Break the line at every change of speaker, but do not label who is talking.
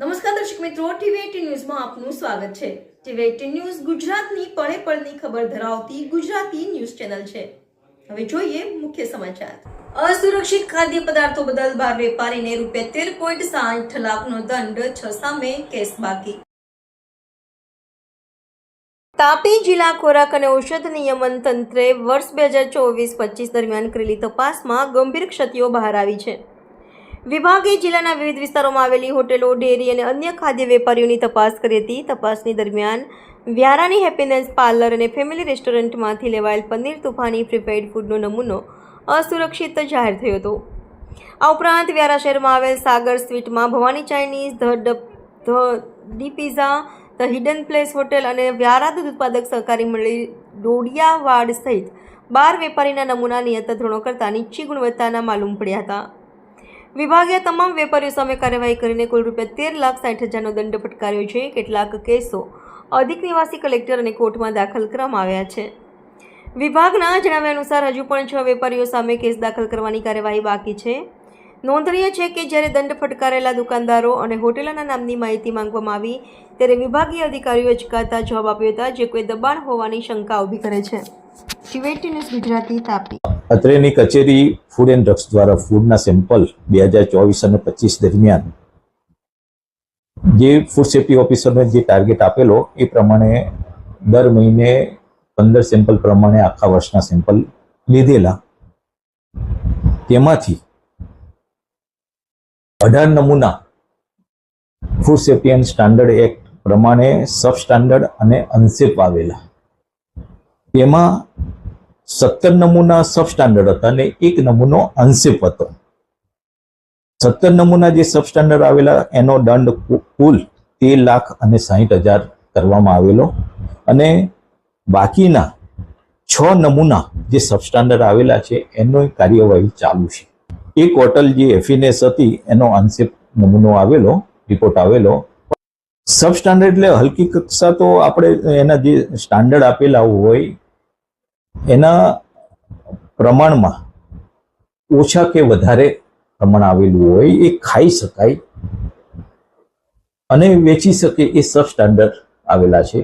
નમસ્કાર દર્શક મિત્રો ટીવી ન્યૂઝમાં આપનું સ્વાગત છે. ટીવી એટીન ન્યૂઝ ગુજરાતની પળે પળની ખબર ધરાવતી ગુજરાતી ન્યૂઝ ચેનલ છે. હવે જોઈએ મુખ્ય સમાચાર. અસુરક્ષિત ખાદ્ય પદાર્થો બદલ બાર વેપારીને રૂપિયા તેર પોઈન્ટ સાઠ લાખનો દંડ, છ સામે કેસ બાકી. તાપી જિલ્લા ખોરાક અને ઔષધ નિયમન તંત્રે વર્ષ બે હજાર ચોવીસ પચીસ દરમિયાન કરેલી તપાસમાં ગંભીર ક્ષતિઓ બહાર આવી છે. વિભાગે જિલ્લાના વિવિધ વિસ્તારોમાં આવેલી હોટેલો, ડેરી અને અન્ય ખાદ્ય વેપારીઓની તપાસ કરી હતી. તપાસની દરમિયાન વ્યારાની હેપીનેસ પાર્લર અને ફેમિલી રેસ્ટોરન્ટમાંથી લેવાયેલ પનીર તુફાની પ્રીપેડ ફૂડનો નમૂનો અસુરક્ષિત જાહેર થયો હતો. આ ઉપરાંત વ્યારા શહેરમાં આવેલ Sagar સ્વીટમાં Bhavani Chinese, the the D pizza, the hidden place hotel અને વ્યારા દૂધ ઉત્પાદક સહકારી મંડળી ડોડિયાવાડ સહિત બાર વેપારીના નમૂના નિયત ધોરણો કરતાં નીચી ગુણવત્તાના માલુમ પડ્યા હતા. વિભાગે તમામ વેપારીઓ સામે કાર્યવાહી કરીને કુલ રૂપિયા તેર લાખ સાઠ હજારનો દંડ ફટકાર્યો છે. કેટલાક કેસો અધિક નિવાસી કલેક્ટર અને કોર્ટમાં દાખલ કરવામાં આવ્યા છે. વિભાગના જણાવ્યા અનુસાર હજુ પણ છ વેપારીઓ સામે કેસ દાખલ કરવાની કાર્યવાહી બાકી છે. નોંધનીય છે કે જ્યારે દંડ ફટકારેલા દુકાનદારો અને હોટેલોના નામની માહિતી માંગવામાં આવી, ત્યારે વિભાગીય અધિકારીઓએ અચકાતા જવાબ આપ્યો હતા, જે કોઈ દબાણ હોવાની શંકા ઊભી કરે છે. ટીવેટી ન્યૂઝ ગુજરાતી તાપી.
અત્રેની કચેરી ફૂડ એન્ડ ડ્રગ્સ દ્વારા ફૂડના સેમ્પલ બે હજાર ચોવીસ અને પચીસ દરમિયાન જે ફૂડ સેફ્ટી ઓફિસરને જે ટાર્ગેટ આપેલો, એ પ્રમાણે દર મહિને પંદર સેમ્પલ પ્રમાણે આખા વર્ષના સેમ્પલ લીધેલા. તેમાંથી અઢાર નમૂના food safety and standard act પ્રમાણે સબ સ્ટાન્ડર્ડ અને અનસેફ આવેલા. તેમાં સત્તર નમૂના સબ સ્ટાન્ડર્ડ હતા અને એક નમૂનો અનસેફ હતો. સત્તર નમૂના જે સબ સ્ટાન્ડર્ડ આવેલા, એનો દંડ કુલ તેર લાખ અને સાહીઠ હજાર કરવામાં આવેલો. અને બાકીના છ નમૂના જે સબ સ્ટાન્ડર્ડ આવેલા છે એનો કાર્યવાહી ચાલુ છે. એક હોટલ જે એફિનેસ હતી, એનો અનસેફ નમૂનો આવેલો, રિપોર્ટ આવેલો. સબ સ્ટાન્ડર્ડ એટલે હલકી કક્ષા તો આપણે એના જે સ્ટાન્ડર્ડ આપેલા હોય એના પ્રમાણમાં ઓછા કે વધારે પ્રમાણ આવેલું હોય એ ખાઈ શકાય અને વેચી શકે એ સબ સ્ટાન્ડર્ડ આવેલા છે.